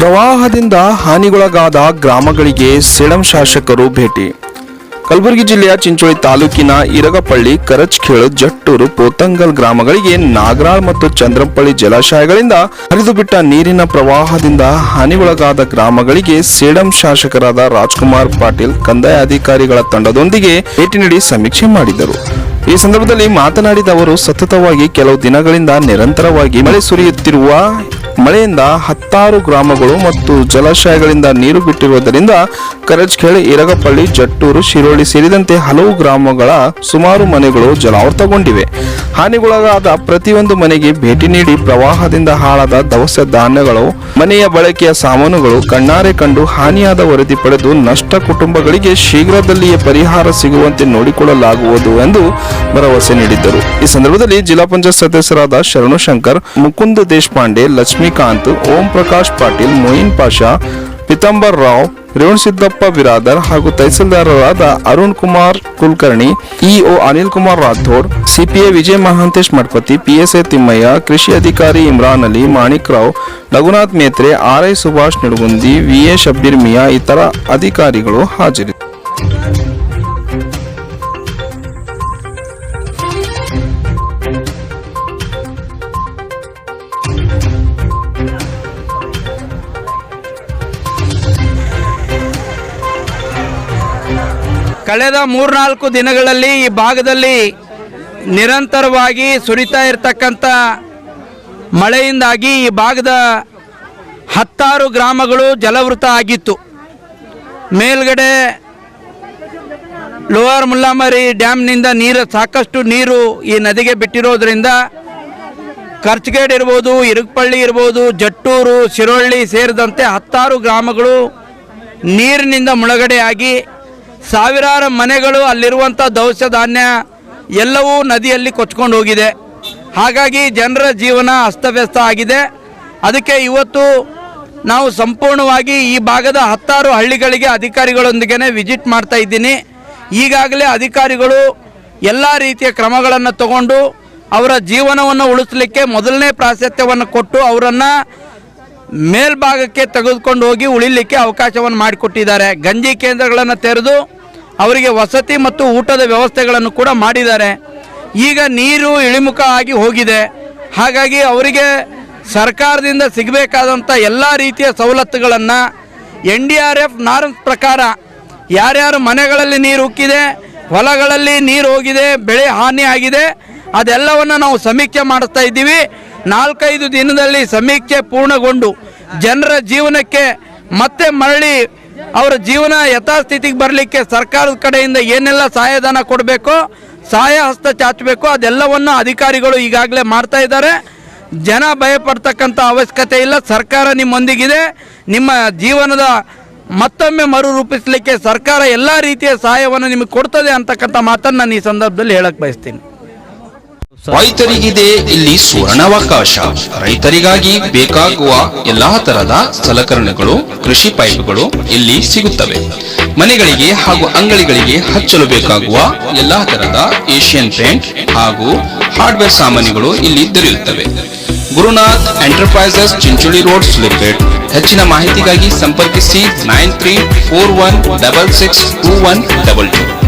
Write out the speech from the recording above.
ಪ್ರವಾಹದಿಂದ ಹಾನಿಗೊಳಗಾದ ಗ್ರಾಮಗಳಿಗೆ ಸೇಡಂ ಶಾಸಕರು ಭೇಟಿ. ಕಲಬುರಗಿ ಜಿಲ್ಲೆಯ ಚಿಂಚೋಳಿ ತಾಲೂಕಿನ ಇರಗಪಳ್ಳಿ ಕರಚ್ಖೇಳು ಜಟ್ಟೂರು, ಪೋತಂಗಲ್ ಗ್ರಾಮಗಳಿಗೆ ನಾಗರಾಳ್ ಮತ್ತು ಚಂದ್ರಂಪಳ್ಳಿ ಜಲಾಶಯಗಳಿಂದ ಹರಿದುಬಿಟ್ಟ ನೀರಿನ ಪ್ರವಾಹದಿಂದ ಹಾನಿಗೊಳಗಾದ ಗ್ರಾಮಗಳಿಗೆ ಸೇಡಂ ಶಾಸಕರಾದ ರಾಜ್ಕುಮಾರ್ ಪಾಟೀಲ್, ಕಂದಾಯ ಅಧಿಕಾರಿಗಳ ತಂಡದೊಂದಿಗೆ ಭೇಟಿ ನೀಡಿ ಸಮೀಕ್ಷೆ ಮಾಡಿದರು. ಈ ಸಂದರ್ಭದಲ್ಲಿ ಮಾತನಾಡಿದ ಅವರು, ಸತತವಾಗಿ ಕೆಲವು ದಿನಗಳಿಂದ ನಿರಂತರವಾಗಿ ಮಳೆ ಸುರಿಯುತ್ತಿರುವ ಮಳೆಯಿಂದ ಹತ್ತಾರು ಗ್ರಾಮಗಳು ಮತ್ತು ಜಲಾಶಯಗಳಿಂದ ನೀರು ಬಿಟ್ಟಿರುವುದರಿಂದ ಕರಜ್ಕೆಳೆ ಇರಗಪಳ್ಳಿ, ಜಟ್ಟೂರು, ಶಿರೋಳಿ ಸೇರಿದಂತೆ ಹಲವು ಗ್ರಾಮಗಳ ಸುಮಾರು ಮನೆಗಳು ಜಲಾವೃತಗೊಂಡಿವೆ. ಹಾನಿಗೊಳಗಾದ ಪ್ರತಿಯೊಂದು ಮನೆಗೆ ಭೇಟಿ ನೀಡಿ ಪ್ರವಾಹದಿಂದ ಹಾಳಾದ ದವಸ ಧಾನ್ಯಗಳು, ಮನೆಯ ಬಳಕೆಯ ಸಾಮಾನುಗಳು ಕಣ್ಣಾರೆ ಕಂಡು ಹಾನಿಯಾದ ವರದಿ ಪಡೆದು ನಷ್ಟ ಕುಟುಂಬಗಳಿಗೆ ಶೀಘ್ರದಲ್ಲಿಯೇ ಪರಿಹಾರ ಸಿಗುವಂತೆ ನೋಡಿಕೊಳ್ಳಲಾಗುವುದು ಎಂದು ಭರವಸೆ ನೀಡಿದ್ದರು. ಈ ಸಂದರ್ಭದಲ್ಲಿ ಜಿಲ್ಲಾ ಪಂಚಾಯತ್ ಸದಸ್ಯರಾದ ಶರಣು ಶಂಕರ್, ಮುಕುಂದ್ ದೇಶಪಾಂಡೆ ಲಕ್ಷ್ಮೀಕಾಂತ್ ಓಂ ಪ್ರಕಾಶ್ ಪಾಟೀಲ್, ಮೊಯಿನ್ ಪಾಷಾ, ಪಿತಾಂಬರ್ ರಾವ್ ರೇವಣಸಿದ್ದಪ್ಪ ಬಿರಾದರ್ ಹಾಗೂ ತಹಸೀಲ್ದಾರರಾದ Arun Kumar Kulkarni, EO Anil Kumar Rathod CPI Vijaya Mahantesh Mathapati PSI Thimmaiah, ಕೃಷಿ ಅಧಿಕಾರಿ ಇಮ್ರಾನ್ ಅಲಿ, ಮಾಣಿಕ್ ರಾವ್ ರಘುನಾಥ್ ಮೇತ್ರೆ, ಆರ್ಐ ಸುಭಾಷ್ ನಿಡುಗುಂದಿ ವಿಎ ಶಬ್ಬೀರ್ ಮಿಯಾ, ಇತರ ಅಧಿಕಾರಿಗಳು ಹಾಜರಿದ್ದರು ಕಳೆದ ಮೂರ್ನಾಲ್ಕು ದಿನಗಳಲ್ಲಿ ಈ ಭಾಗದಲ್ಲಿ ನಿರಂತರವಾಗಿ ಸುರಿತಾ ಇರತಕ್ಕಂಥ ಮಳೆಯಿಂದಾಗಿ ಈ ಭಾಗದ ಹತ್ತಾರು ಗ್ರಾಮಗಳು ಜಲವೃತ ಆಗಿತ್ತು. ಮೇಲ್ಗಡೆ ಲೋವರ್ ಮುಲ್ಲಾಮರಿ ಡ್ಯಾಮ್ನಿಂದ ನೀರು, ಸಾಕಷ್ಟು ನೀರು ಈ ನದಿಗೆ ಬಿಟ್ಟಿರೋದ್ರಿಂದ ಖರ್ಚ್ಗೇಡ್ ಇರ್ಬೋದು, ಇರುಗಪಳ್ಳಿ ಇರ್ಬೋದು, ಜಟ್ಟೂರು, ಶಿರೋಳ್ಳಿ ಸೇರಿದಂತೆ ಹತ್ತಾರು ಗ್ರಾಮಗಳು ನೀರಿನಿಂದ ಮುಳುಗಡೆಯಾಗಿ ಸಾವಿರಾರು ಮನೆಗಳು ಅಲ್ಲಿರುವಂಥ ದವಸ ಧಾನ್ಯ ಎಲ್ಲವೂ ನದಿಯಲ್ಲಿ ಕೊಚ್ಕೊಂಡು ಹೋಗಿದೆ. ಹಾಗಾಗಿ ಜನರ ಜೀವನ ಅಸ್ತವ್ಯಸ್ತ ಆಗಿದೆ. ಅದಕ್ಕೆ ಇವತ್ತು ನಾವು ಸಂಪೂರ್ಣವಾಗಿ ಈ ಭಾಗದ ಹತ್ತಾರು ಹಳ್ಳಿಗಳಿಗೆ ಅಧಿಕಾರಿಗಳೊಂದಿಗೆ ವಿಸಿಟ್ ಮಾಡ್ತಾ ಇದ್ದೀನಿ. ಈಗಾಗಲೇ ಅಧಿಕಾರಿಗಳು ಎಲ್ಲ ರೀತಿಯ ಕ್ರಮಗಳನ್ನು ತಗೊಂಡು ಅವರ ಜೀವನವನ್ನು ಉಳಿಸಲಿಕ್ಕೆ ಮೊದಲನೇ ಪ್ರಾಶಸ್ತ್ಯವನ್ನು ಕೊಟ್ಟು ಅವರನ್ನು ಮೇಲ್ಭಾಗಕ್ಕೆ ತೆಗೆದುಕೊಂಡು ಹೋಗಿ ಉಳಿಲಿಕ್ಕೆ ಅವಕಾಶವನ್ನು ಮಾಡಿಕೊಟ್ಟಿದ್ದಾರೆ. ಗಂಜಿ ಕೇಂದ್ರಗಳನ್ನು ತೆರೆದು ಅವರಿಗೆ ವಸತಿ ಮತ್ತು ಊಟದ ವ್ಯವಸ್ಥೆಗಳನ್ನು ಕೂಡ ಮಾಡಿದ್ದಾರೆ. ಈಗ ನೀರು ಇಳಿಮುಖ ಆಗಿ ಹೋಗಿದೆ. ಹಾಗಾಗಿ ಅವರಿಗೆ ಸರ್ಕಾರದಿಂದ ಸಿಗಬೇಕಾದಂಥ ಎಲ್ಲ ರೀತಿಯ ಸವಲತ್ತುಗಳನ್ನು N D R F norms ಪ್ರಕಾರ ಯಾರ್ಯಾರು ಮನೆಗಳಲ್ಲಿ ನೀರು ಉಕ್ಕಿದೆ, ಹೊಲಗಳಲ್ಲಿ ನೀರು ಹೋಗಿದೆ, ಬೆಳೆ ಹಾನಿ ಆಗಿದೆ, ಅದೆಲ್ಲವನ್ನು ನಾವು ಸಮೀಕ್ಷೆ ಮಾಡಿಸ್ತಾ ಇದ್ದೀವಿ. ನಾಲ್ಕೈದು ದಿನದಲ್ಲಿ ಸಮೀಕ್ಷೆ ಪೂರ್ಣಗೊಂಡು ಜನರ ಜೀವನಕ್ಕೆ ಮತ್ತೆ ಮರಳಿ ಅವರ ಜೀವನ ಯಥಾಸ್ಥಿತಿಗೆ ಬರಲಿಕ್ಕೆ ಸರ್ಕಾರದ ಕಡೆಯಿಂದ ಏನೆಲ್ಲ ಸಹಾಯಧನ ಕೊಡಬೇಕು, ಸಹಾಯ ಹಸ್ತ ಚಾಚಬೇಕು, ಅದೆಲ್ಲವನ್ನು ಅಧಿಕಾರಿಗಳು ಈಗಾಗಲೇ ಮಾಡ್ತಾ ಇದ್ದಾರೆ. ಜನ ಭಯಪಡ್ತಕ್ಕಂಥ ಅವಶ್ಯಕತೆ ಇಲ್ಲ. ಸರ್ಕಾರ ನಿಮ್ಮೊಂದಿಗಿದೆ. ನಿಮ್ಮ ಜೀವನದ ಮತ್ತೊಮ್ಮೆ ಮರುರೂಪಿಸಲಿಕ್ಕೆ ಸರ್ಕಾರ ಎಲ್ಲ ರೀತಿಯ ಸಹಾಯವನ್ನು ನಿಮಗೆ ಕೊಡ್ತದೆ ಅಂತಕ್ಕಂಥ ಮಾತನ್ನು ನಾನು ಈ ಸಂದರ್ಭದಲ್ಲಿ ಹೇಳಕ್ಕೆ ಬಯಸ್ತೀನಿ. ರೈತರಿಗಿದೆ, ಇಲ್ಲಿ ಸುವರ್ಣಾವಕಾಶ. ರೈತರಿಗಾಗಿ ಬೇಕಾಗುವ ಎಲ್ಲಾ ತರದ ಸಲಕರಣೆಗಳು, ಕೃಷಿ ಪೈಪ್ಗಳು ಇಲ್ಲಿ ಸಿಗುತ್ತವೆ. ಮನೆಗಳಿಗೆ ಹಾಗೂ ಅಂಗಡಿಗಳಿಗೆ ಹಚ್ಚಲು ಬೇಕಾಗುವ ಎಲ್ಲಾ ತರದ ಏಷ್ಯನ್ ಪೇಂಟ್ ಹಾಗೂ ಹಾರ್ಡ್ವೇರ್ ಸಾಮಾನುಗಳು ಇಲ್ಲಿ ದೊರೆಯುತ್ತವೆ. Gurunath enterprises Chincholi road limited. ಹೆಚ್ಚಿನ ಮಾಹಿತಿಗಾಗಿ ಸಂಪರ್ಕಿಸಿ nine three four one double six two one double two.